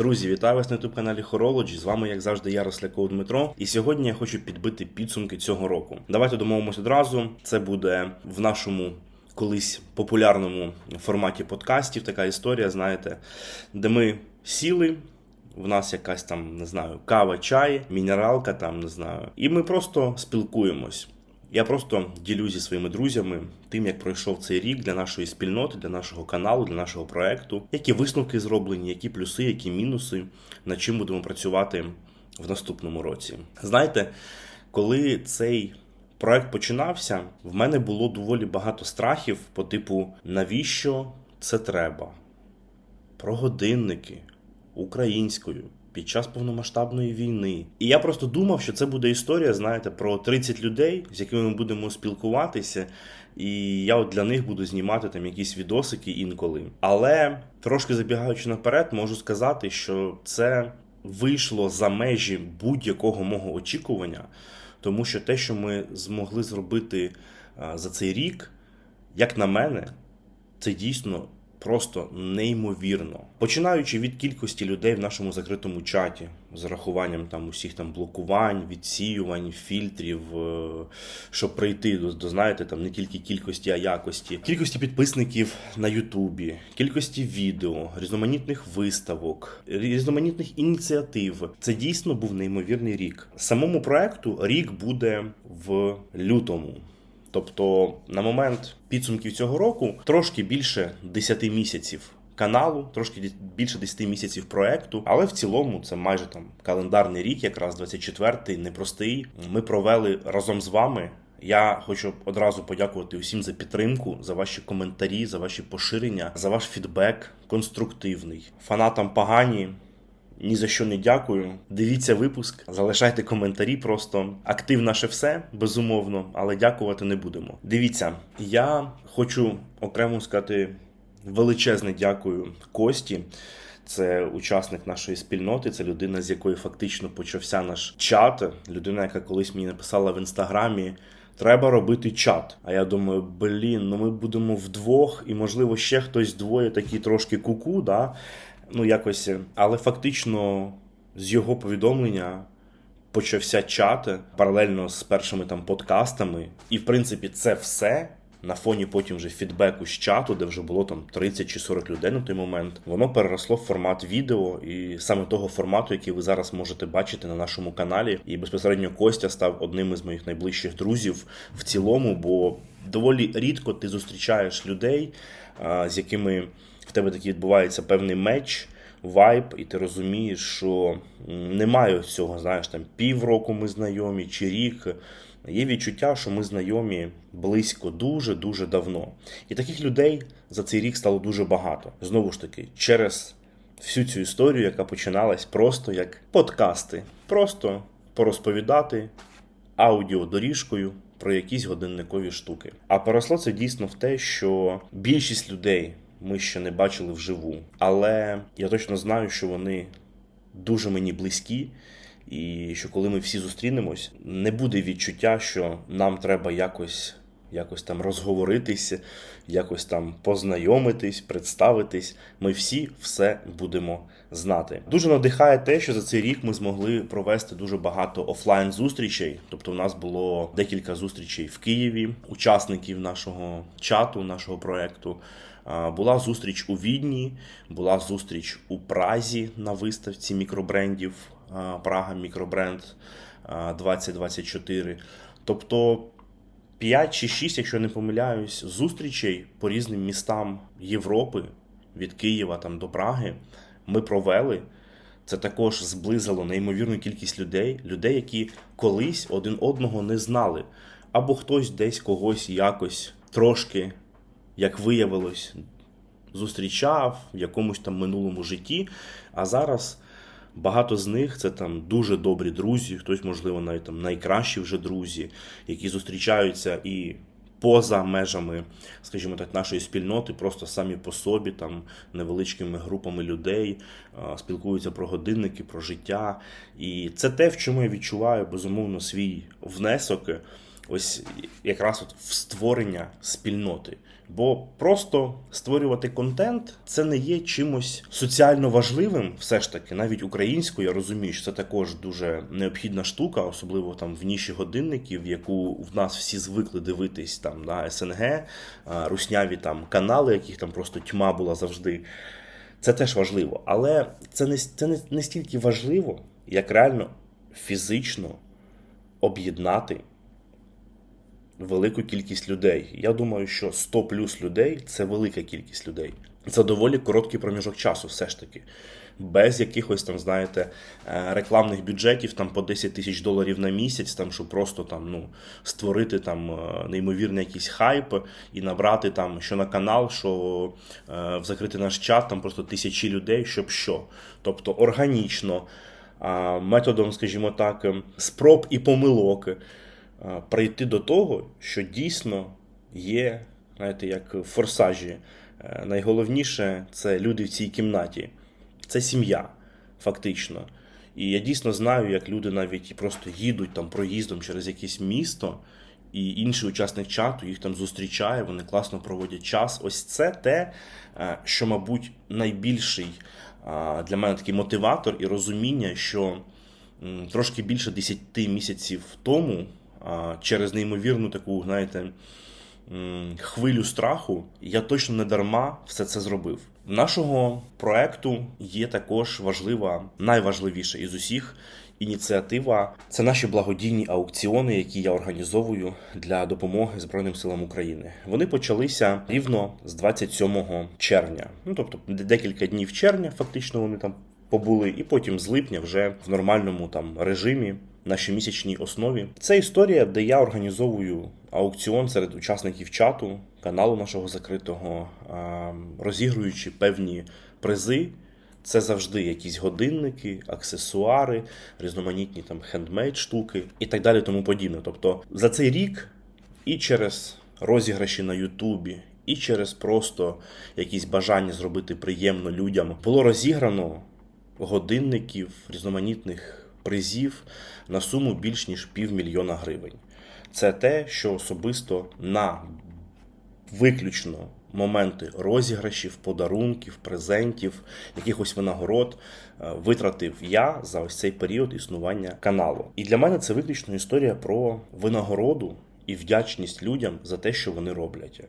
Друзі, вітаю вас на youtube каналі Horology. З вами, як завжди, я Росляков Дмитро. І сьогодні я хочу підбити підсумки цього року. Давайте домовимось одразу. Це буде в нашому колись популярному форматі подкастів. Така історія, знаєте, де ми сіли. В нас якась там, не знаю, кава, чай, мінералка, там не знаю. І ми просто спілкуємось. Я просто ділюсь зі своїми друзями тим, як пройшов цей рік для нашої спільноти, для нашого каналу, для нашого проекту, які висновки зроблені, які плюси, які мінуси, над чим будемо працювати в наступному році. Знаєте, коли цей проект починався, в мене було доволі багато страхів по типу, навіщо це треба? Про годинники українською під час повномасштабної війни. І я просто думав, що це буде історія, знаєте, про 30 людей, з якими ми будемо спілкуватися, і я от для них буду знімати там якісь відосики інколи. Але трошки забігаючи наперед, можу сказати, що це вийшло за межі будь-якого мого очікування, тому що те, що ми змогли зробити за цей рік, як на мене, це дійсно просто неймовірно. Починаючи від кількості людей в нашому закритому чаті, з рахуванням там усіх там блокувань, відсіювань, фільтрів, е, щоб прийти до, до знаєте, там не тільки кількості, а якості, кількості підписників на Ютубі, кількості відео, різноманітних виставок, різноманітних ініціатив. Це дійсно був неймовірний рік. Самому проекту рік буде в лютому. Тобто, на момент підсумків цього року трошки більше 10 місяців каналу, трошки більше 10 місяців проекту, але в цілому це майже там календарний рік, якраз 24-й, непростий. Ми провели разом з вами. Я хочу одразу подякувати усім за підтримку, за ваші коментарі, за ваші поширення, за ваш фідбек конструктивний. Фанатам погані. Ні за що не дякую. Дивіться випуск, залишайте коментарі. Просто актив наше все, безумовно, але дякувати не будемо. Дивіться, я хочу окремо сказати величезне дякую Кості. Це учасник нашої спільноти, це людина, з якої фактично почався наш чат. Людина, яка колись мені написала в інстаграмі. Треба робити чат. А я думаю, блін, ну ми будемо вдвох, і можливо ще хтось двоє такі трошки куку, да? Ну якось. Але фактично з його повідомлення почався чат паралельно з першими там подкастами. І в принципі це все. На фоні потім вже фідбеку з чату, де вже було там 30 чи 40 людей на той момент, воно переросло в формат відео, і саме того формату, який ви зараз можете бачити на нашому каналі. І безпосередньо Костя став одним із моїх найближчих друзів в цілому, бо доволі рідко ти зустрічаєш людей, з якими в тебе такий відбувається певний меч. Вайб, і ти розумієш, що немає цього, знаєш, там півроку ми знайомі чи рік. Є відчуття, що ми знайомі близько дуже-дуже давно. І таких людей за цей рік стало дуже багато. Знову ж таки, через всю цю історію, яка починалась просто як подкасти. Просто порозповідати аудіодоріжкою про якісь годинникові штуки. А переросло це дійсно в те, що більшість людей ми ще не бачили вживу. Але я точно знаю, що вони дуже мені близькі. І що коли ми всі зустрінемось, не буде відчуття, що нам треба якось, якось там розговоритись, якось там познайомитись, представитись. Ми всі все будемо знати. Дуже надихає те, що за цей рік ми змогли провести дуже багато офлайн зустрічей. Тобто, у нас було декілька зустрічей в Києві, учасників нашого чату, нашого проекту. Була зустріч у Відні, була зустріч у Празі на виставці мікробрендів Прага мікробренд 2024. Тобто 5 чи 6, якщо не помиляюсь, зустрічей по різним містам Європи від Києва там до Праги ми провели. Це також зблизило неймовірну кількість людей, людей, які колись один одного не знали, або хтось десь когось якось трошки як виявилось, зустрічав в якомусь там минулому житті. А зараз багато з них це там дуже добрі друзі, хтось, можливо, навіть там найкращі вже друзі, які зустрічаються і. Поза межами, скажімо так, нашої спільноти, просто самі по собі, там невеличкими групами людей спілкуються про годинники, про життя. І це те, в чому я відчуваю безумовно свій внесок ось якраз от в створення спільноти. Бо просто створювати контент це не є чимось соціально важливим, все ж таки, навіть українською, я розумію, що це також дуже необхідна штука, особливо там в ніші годинників, яку в нас всі звикли дивитись там на СНГ, русняві там канали, яких там просто тьма була завжди. Це теж важливо, але це не, це не, не стільки важливо, як реально фізично об'єднати велику кількість людей. Я думаю, що 100 плюс людей це велика кількість людей. Це доволі короткий проміжок часу, все ж таки. Без якихось там, знаєте, е, рекламних бюджетів там по 10 тисяч доларів на місяць, там, щоб просто там ну створити там е, неймовірний якийсь хайп і набрати там що на канал, що е, в закритий наш чат там просто тисячі людей, щоб що. Тобто органічно, методом, скажімо так, ем, спроб і помилок прийти до того, що дійсно є, знаєте, як форсажі. Е, Найголовніше це люди в цій кімнаті. Це сім'я, фактично. І я дійсно знаю, як люди навіть просто їдуть там проїздом через якесь місто, і інший учасник чату їх там зустрічає, вони класно проводять час. Ось це те, е, що, мабуть, найбільший для мене такий мотиватор і розуміння, що трошки більше 10 місяців тому через неймовірну таку, знаєте, хвилю страху, я точно не дарма все це зробив. Нашого проекту є також важлива, найважливіша із усіх ініціатива. Це наші благодійні аукціони, які я організовую для допомоги Збройним силам України. Вони почалися рівно з 27 червня. Ну тобто декілька днів червня, фактично вони там побули, і потім з липня вже в нормальному там режимі на щомісячній основі. Це історія, де я організовую аукціон серед учасників чату, каналу нашого закритого, розігруючи певні призи. Це завжди якісь годинники, аксесуари, різноманітні там хендмейд штуки і так далі, тому подібне. Тобто за цей рік і через розіграші на Ютубі, і через просто якісь бажання зробити приємно людям було розіграно годинників, різноманітних призів на суму більш ніж півмільйона гривень. Це те, що особисто на виключно моменти розіграшів, подарунків, презентів, якихось винагород е, витратив я за ось цей період існування каналу. І для мене це виключно історія про винагороду і вдячність людям за те, що вони роблять.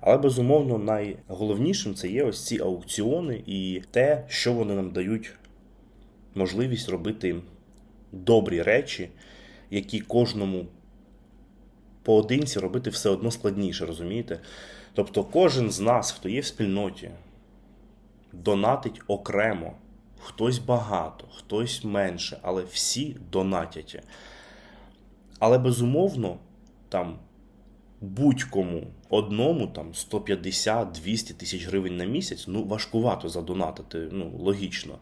Але безумовно найголовнішим це є ось ці аукціони і те, що вони нам дають можливість робити добрі речі, які кожному поодинці робити все одно складніше, розумієте? Тобто кожен з нас, хто є в спільноті, донатить окремо. Хтось багато, хтось менше, але всі донатять. Але безумовно, там будь-кому одному там 150-200 тисяч гривень на місяць, ну важкувато задонатити, ну логічно.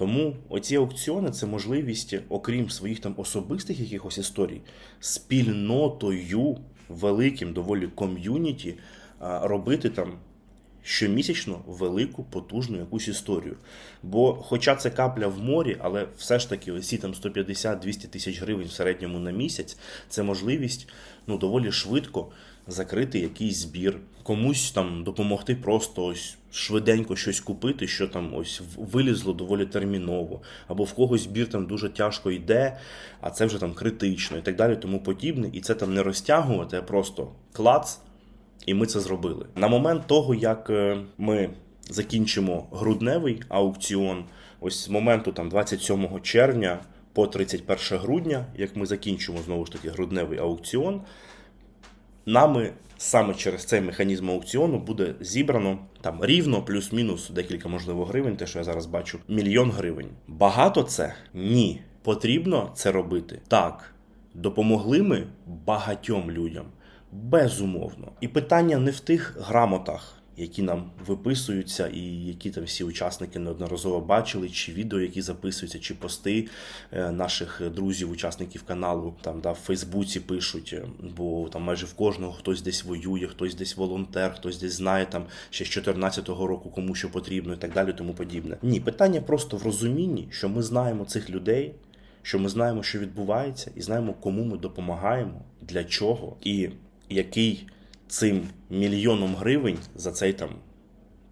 Тому оці аукціони це можливість, окрім своїх там особистих якихось історій, спільнотою, великим доволі ком'юніті, робити там щомісячно велику, потужну якусь історію. Бо, хоча це капля в морі, але все ж таки ці там 150-200 тисяч гривень в середньому на місяць це можливість ну, доволі швидко закрити якийсь збір, комусь там допомогти просто ось швиденько щось купити, що там ось вилізло доволі терміново, або в когось збір там дуже тяжко йде, а це вже там критично і так далі, тому подібне. І це там не розтягувати, а просто клац. І ми це зробили. На момент того, як е, ми закінчимо грудневий аукціон, ось з моменту там 27 червня по 31 грудня, як ми закінчимо знову ж таки грудневий аукціон, нами саме через цей механізм аукціону буде зібрано там рівно плюс-мінус декілька можливо гривень, те, що я зараз бачу, мільйон гривень. Багато це? Ні. Потрібно це робити? Так. Допомогли ми багатьом людям? Безумовно. І питання не в тих грамотах, які нам виписуються, і які там всі учасники неодноразово бачили, чи відео, які записуються, чи пости е, наших друзів, учасників каналу, там да, в Фейсбуці пишуть, е, бо там майже в кожного хтось десь воює, хтось десь волонтер, хтось десь знає там ще з 14 року кому що потрібно, і так далі, тому подібне. Ні, питання просто в розумінні, що ми знаємо цих людей. що ми знаємо, що відбувається, і знаємо, кому ми допомагаємо, для чого, і який цим мільйоном гривень за цей там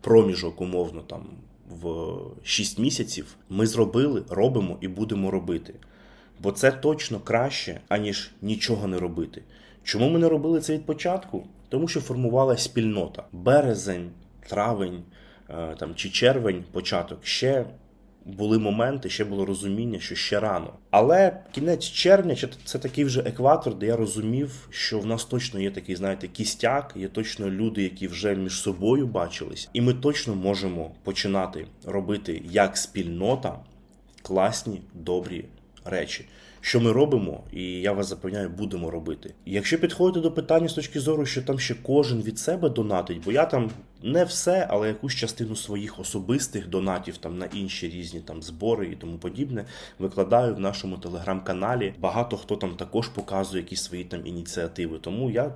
проміжок, умовно, там в 6 місяців ми зробили, робимо і будемо робити. Бо це точно краще, аніж нічого не робити. Чому ми не робили це від початку? Тому що формувалася спільнота. Березень, травень е, там, чи червень, початок ще були моменти, ще було розуміння, що ще рано. Але кінець червня це такий вже екватор, де я розумів, що в нас точно є такий, знаєте, кістяк, є точно люди, які вже між собою бачились, і ми точно можемо починати робити як спільнота класні, добрі речі. Що ми робимо, і я вас запевняю, будемо робити. Якщо підходити до питання з точки зору, що там ще кожен від себе донатить, бо я там не все, але якусь частину своїх особистих донатів там на інші різні там збори і тому подібне, викладаю в нашому телеграм-каналі. Багато хто там також показує якісь свої там ініціативи. Тому я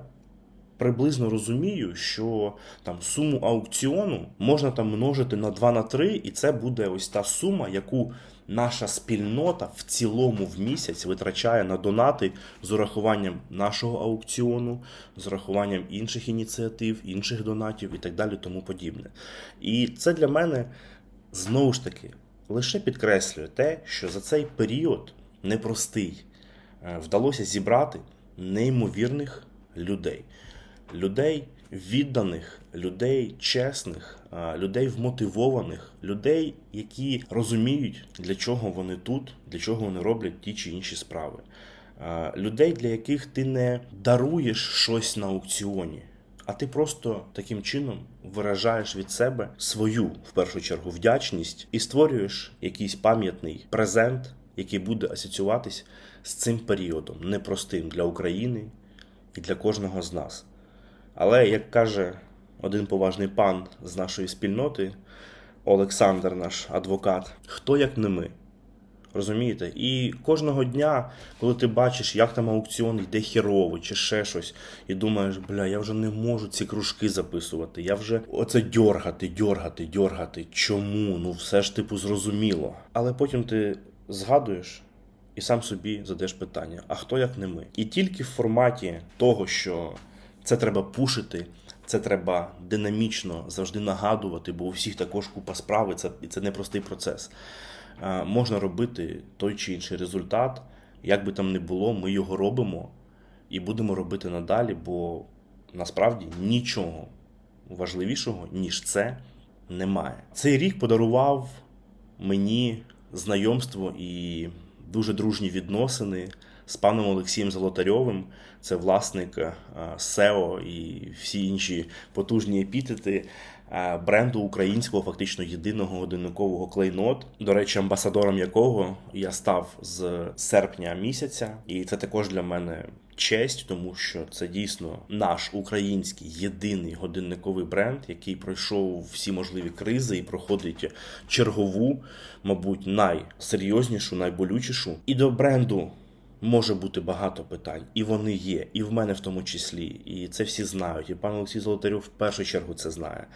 приблизно розумію, що там суму аукціону можна там множити на 2 на 3, і це буде ось та сума, яку наша спільнота в цілому в місяць витрачає на донати з урахуванням нашого аукціону, з урахуванням інших ініціатив, інших донатів і так далі, тому подібне. І це для мене знову ж таки лише підкреслює те, що за цей період непростий е, вдалося зібрати неймовірних людей. Людей відданих, людей чесних, людей вмотивованих, людей, які розуміють, для чого вони тут, для чого вони роблять ті чи інші справи. Людей, для яких ти не даруєш щось на аукціоні, а ти просто таким чином виражаєш від себе свою в першу чергу вдячність і створюєш якийсь пам'ятний презент, який буде асоціюватись з цим періодом, непростим для України і для кожного з нас. Але, як каже один поважний пан з нашої спільноти, Олександр, наш адвокат, хто як не ми. Розумієте? І кожного дня, коли ти бачиш, як там аукціон йде хірово чи ще щось, і думаєш, бля, я вже не можу ці кружки записувати, я вже оце дьоргати, дьоргати, дьоргати. Чому? Ну все ж типу зрозуміло. Але потім ти згадуєш і сам собі задаєш питання: а хто як не ми? І тільки в форматі того, що це треба пушити, це треба динамічно завжди нагадувати, бо у всіх також купа справи, це, і це непростий процес. Е, Можна робити той чи інший результат. Як би там не було, ми його робимо і будемо робити надалі, бо насправді нічого важливішого, ніж це, немає. Цей рік подарував мені знайомство і дуже дружні відносини з паном Олексієм Золотарьовим. Це власник е, SEO і всі інші потужні епітети е, бренду українського, фактично єдиного годинникового клейнот. До речі, амбасадором якого я став з серпня місяця, і це також для мене. Честь, тому що це дійсно наш український єдиний годинниковий бренд, який пройшов всі можливі кризи і проходить чергову, мабуть, найсерйознішу, найболючішу. І до бренду може бути багато питань, і вони є, і в мене в тому числі. І це всі знають. І пан Олексій Золотарьов в першу чергу це знає.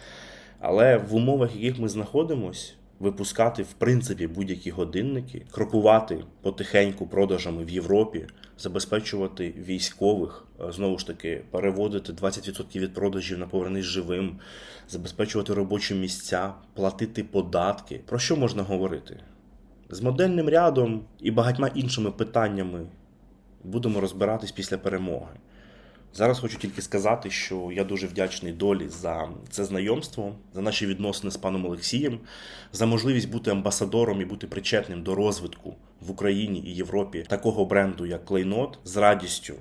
Але в умовах, в яких ми знаходимося, випускати в принципі будь-які годинники, крокувати потихеньку продажами в Європі, забезпечувати військових, е, знову ж таки, переводити 20% від продажів на повернись живим, забезпечувати робочі місця, платити податки. Про що можна говорити? З модельним рядом і багатьма іншими питаннями будемо розбиратись після перемоги. Зараз хочу тільки сказати, що я дуже вдячний долі за це знайомство, за наші відносини з паном Олексієм, за можливість бути амбасадором і бути причетним до розвитку в Україні і Європі такого бренду, як Клейнот, з радістю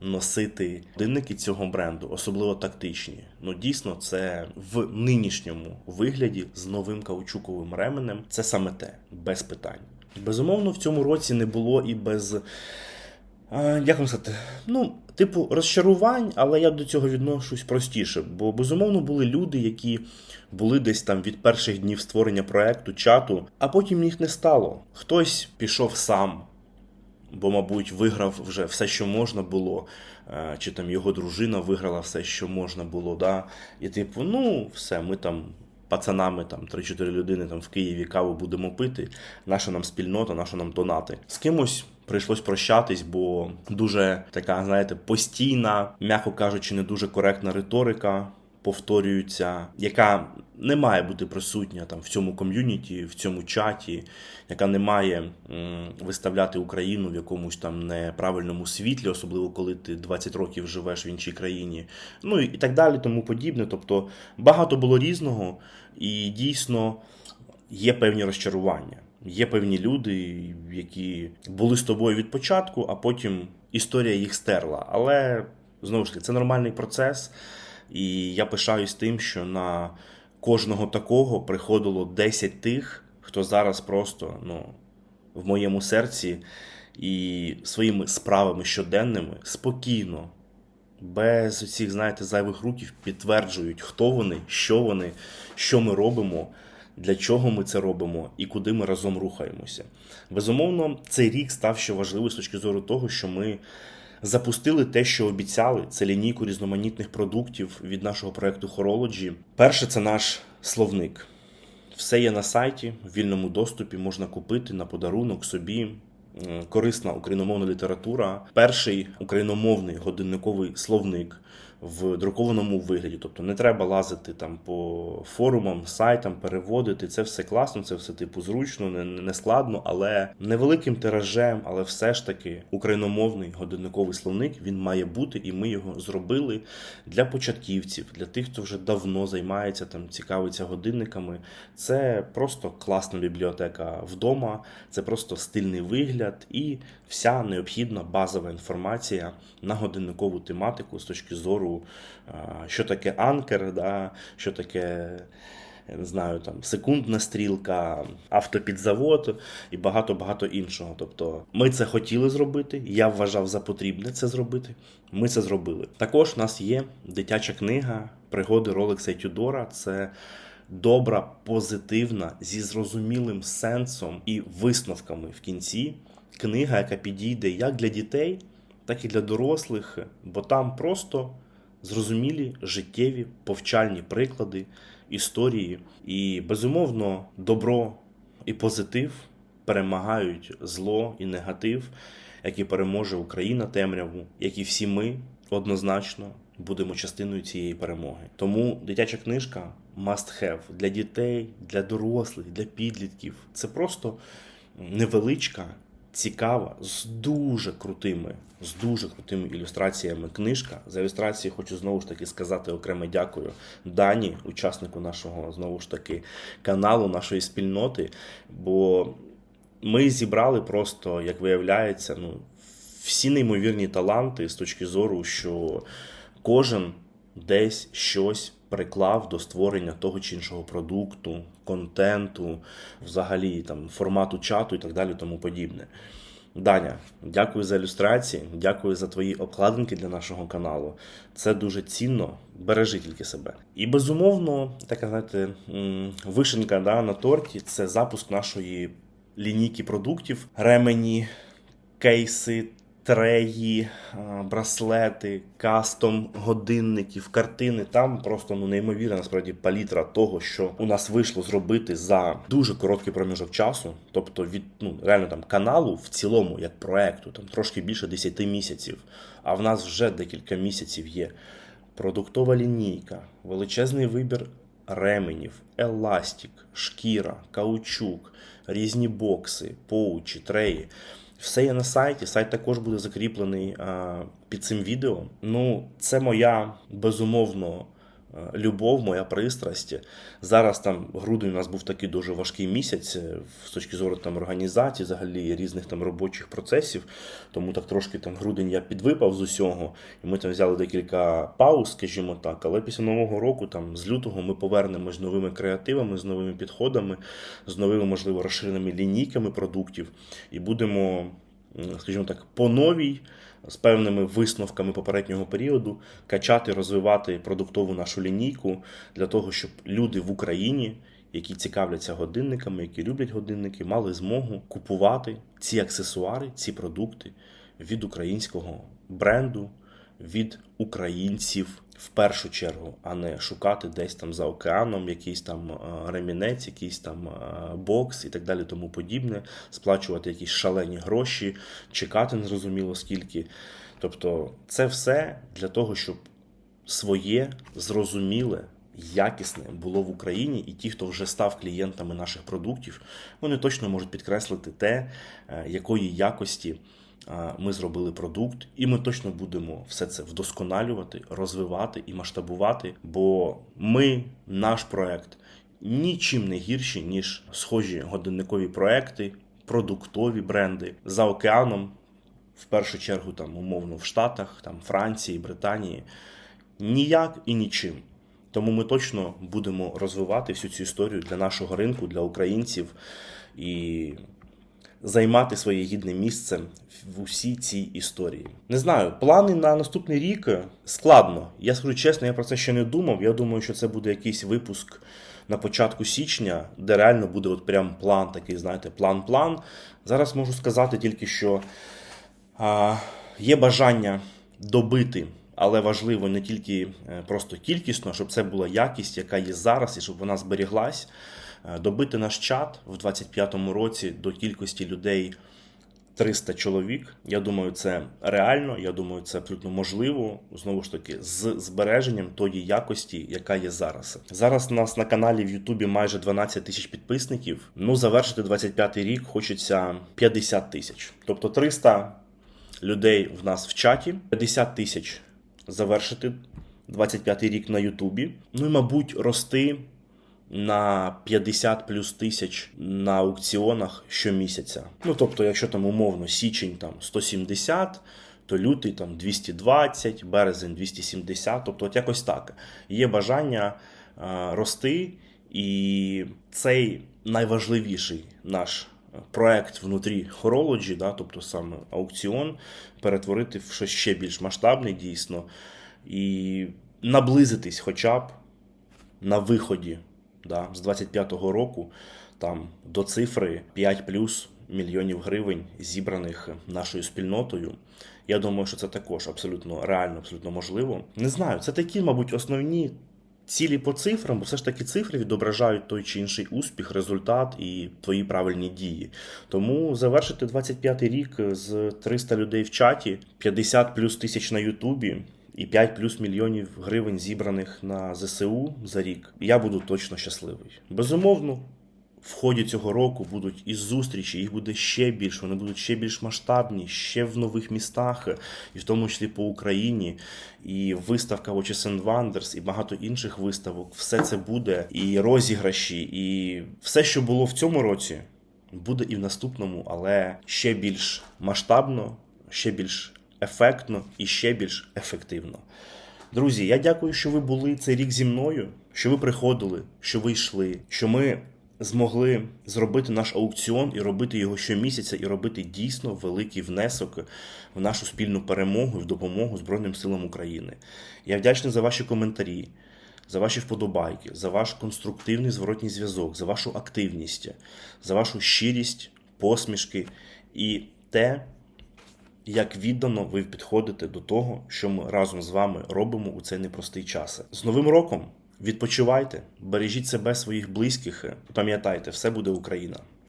носити годинники цього бренду, особливо тактичні. Ну дійсно, це в нинішньому вигляді з новим каучуковим ременем. Це саме те, без питань. Безумовно, в цьому році не було і без. Е, Як вам сказати, ну, типу, розчарувань, але я до цього відношусь простіше. Бо безумовно були люди, які були десь там від перших днів створення проекту, чату, а потім їх не стало. Хтось пішов сам, бо, мабуть, виграв вже все, що можна було, е, чи там його дружина виграла все, що можна було. Да? І типу, ну, все, ми там пацанами, там 3-4 людини там в Києві каву будемо пити. Наша нам спільнота, наша нам донати. З кимось прийшлось прощатись, бо дуже така, знаєте, постійна, м'яко кажучи, не дуже коректна риторика. Повторюється, яка не має бути присутня там в цьому ком'юніті, в цьому чаті, яка не має м, виставляти Україну в якомусь там неправильному світлі, особливо коли ти 20 років живеш в іншій країні, ну і, так далі, тому подібне. Тобто багато було різного, і дійсно є певні розчарування. Є певні люди, які були з тобою від початку, а потім історія їх стерла. Але знову ж таки, це нормальний процес. І я пишаюсь тим, що на кожного такого приходило 10 тих, хто зараз просто ну, в моєму серці і своїми справами щоденними спокійно, без цих, знаєте, зайвих руків підтверджують, хто вони, що вони, що ми робимо, для чого ми це робимо і куди ми разом рухаємося. Безумовно, цей рік став ще важливий з точки зору того, що ми запустили те, що обіцяли. Це лінійку різноманітних продуктів від нашого проекту Horology. Перше, це наш словник. Все є на сайті, в вільному доступі можна купити на подарунок собі. Корисна україномовна література, перший україномовний годинниковий словник в друкованому вигляді. Тобто не треба лазити там по форумам, сайтам, переводити. Це все класно, це все типу зручно, не, не складно, але невеликим тиражем, але все ж таки україномовний годинниковий словник він має бути, і ми його зробили для початківців, для тих, хто вже давно займається там, цікавиться годинниками. Це просто класна бібліотека вдома, це просто стильний вигляд і вся необхідна базова інформація на годинникову тематику з точки зору, що таке анкер, да, що таке. Я не знаю, там секундна стрілка, автопідзавод і багато-багато іншого. Тобто, ми це хотіли зробити. Я вважав за потрібне це зробити. Ми це зробили. Також у нас є дитяча книга Пригоди Ролекса і Тюдора. Це добра, позитивна, зі зрозумілим сенсом і висновками в кінці. Книга, яка підійде як для дітей, так і для дорослих, бо там просто зрозумілі життєві повчальні приклади, історії. І безумовно, добро і позитив перемагають зло і негатив, який переможе Україна темряву, як і всі ми однозначно будемо частиною цієї перемоги. Тому дитяча книжка must have для дітей, для дорослих, для підлітків. Це просто невеличка, цікава, з дуже крутими, з дуже крутими ілюстраціями книжка. За ілюстрації хочу знову ж таки сказати окреме дякую Дані, учаснику нашого знову ж таки каналу, нашої спільноти. Бо ми зібрали просто, як виявляється, ну, всі неймовірні таланти з точки зору, що кожен десь щось приклав до створення того чи іншого продукту, контенту, взагалі там формату чату і так далі, тому подібне. Даня, дякую за ілюстрації, дякую за твої обкладинки для нашого каналу. Це дуже цінно. Бережи тільки себе. І безумовно, така знаєте, вишенька да, на торті це запуск нашої лінійки продуктів, ремені, кейси, треї, браслети, кастом годинників, картини. Там просто ну неймовірна насправді палітра того, що у нас вийшло зробити за дуже короткий проміжок часу. Тобто від ну реально там каналу в цілому, як проекту, там трошки більше 10 місяців. А в нас вже декілька місяців є продуктова лінійка, величезний вибір ременів, еластик, шкіра, каучук, різні бокси, поучі, треї. Все є на сайті. Сайт також буде закріплений під цим відео. Ну, це моя безумовно любов, моя пристрасть. Зараз там грудень у нас був такий дуже важкий місяць е, з точки зору там організації, взагалі різних там робочих процесів. Тому так трошки там грудень я підвипав з усього, і ми там взяли декілька пауз, скажімо так. Але після нового року, там з лютого, ми повернемось з новими креативами, з новими підходами, з новими, можливо, розширеними лінійками продуктів, і будемо, скажімо так, по новій з певними висновками попереднього періоду качати, розвивати продуктову нашу лінійку для того, щоб люди в Україні, які цікавляться годинниками, які люблять годинники, мали змогу купувати ці аксесуари, ці продукти від українського бренду, від українців в першу чергу, а не шукати десь там за океаном якийсь там е, ремінець, якийсь там е, бокс і так далі, тому подібне, сплачувати якісь шалені гроші, чекати незрозуміло скільки. Тобто, це все для того, щоб своє зрозуміле. Якісне було в Україні, і ті, хто вже став клієнтами наших продуктів, вони точно можуть підкреслити те, е, якої якості ми зробили продукт, і ми точно будемо все це вдосконалювати, розвивати і масштабувати. Бо ми, наш проект, нічим не гірші, ніж схожі годинникові проекти, продуктові бренди за океаном, в першу чергу, там умовно в Штатах, там Франції, Британії. Ніяк і нічим. Тому ми точно будемо розвивати всю цю історію для нашого ринку, для українців і займати своє гідне місце в усій цій історії. Не знаю, плани на наступний рік складно. Я скажу чесно, я про це ще не думав. Я думаю, що це буде якийсь випуск на початку січня, де реально буде от прям план такий, знаєте, план-план. Зараз можу сказати тільки, що а, є бажання добити. Але важливо не тільки е, просто кількісно, щоб це була якість, яка є зараз, і щоб вона зберіглась. Е, Добити наш чат в 25-му році до кількості людей 300 чоловік. Я думаю, це реально. Я думаю, це абсолютно можливо. Знову ж таки, з збереженням тої якості, яка є зараз. Зараз у нас на каналі в Ютубі майже 12 тисяч підписників. Ну, завершити 25-й рік хочеться 50 тисяч. Тобто 300 людей в нас в чаті, 50 тисяч завершити 25-й рік на Ютубі. Ну і, мабуть, рости на 50 плюс тисяч на аукціонах щомісяця. Ну, тобто, якщо там умовно січень там 170, то лютий там 220, березень 270, тобто от якось так. Є бажання е, рости, і цей найважливіший наш проект внутрі Horology, да, тобто саме аукціон, перетворити в щось ще більш масштабне дійсно і наблизитись хоча б на виході да, з 25-го року там, до цифри 5 плюс мільйонів гривень, зібраних нашою спільнотою. Я думаю, що це також абсолютно реально, абсолютно можливо. Не знаю, це такі, мабуть, основні цілі по цифрам, бо все ж таки цифри відображають той чи інший успіх, результат і твої правильні дії. Тому завершити 25-й рік з 300 людей в чаті, 50 плюс тисяч на Ютубі. І 5 плюс мільйонів гривень зібраних на ЗСУ за рік. Я буду точно щасливий. Безумовно, в ході цього року будуть і зустрічі, їх буде ще більше, вони будуть ще більш масштабні, ще в нових містах, і в тому числі по Україні, і виставка Watches and Wonders, і багато інших виставок. Все це буде, і розіграші, і все, що було в цьому році, буде і в наступному, але ще більш масштабно, ще більш ефектно і ще більш ефективно. Друзі, я дякую, що ви були цей рік зі мною, що ви приходили, що ви йшли, що ми змогли зробити наш аукціон і робити його щомісяця, і робити дійсно великий внесок в нашу спільну перемогу і в допомогу Збройним силам України. Я вдячний за ваші коментарі. За ваші вподобайки, за ваш конструктивний зворотній зв'язок, за вашу активність, за вашу щирість, посмішки і те, як віддано ви підходите до того, що ми разом з вами робимо у цей непростий час. З Новим роком! Відпочивайте, бережіть себе, своїх близьких. Пам'ятайте, все буде Україна.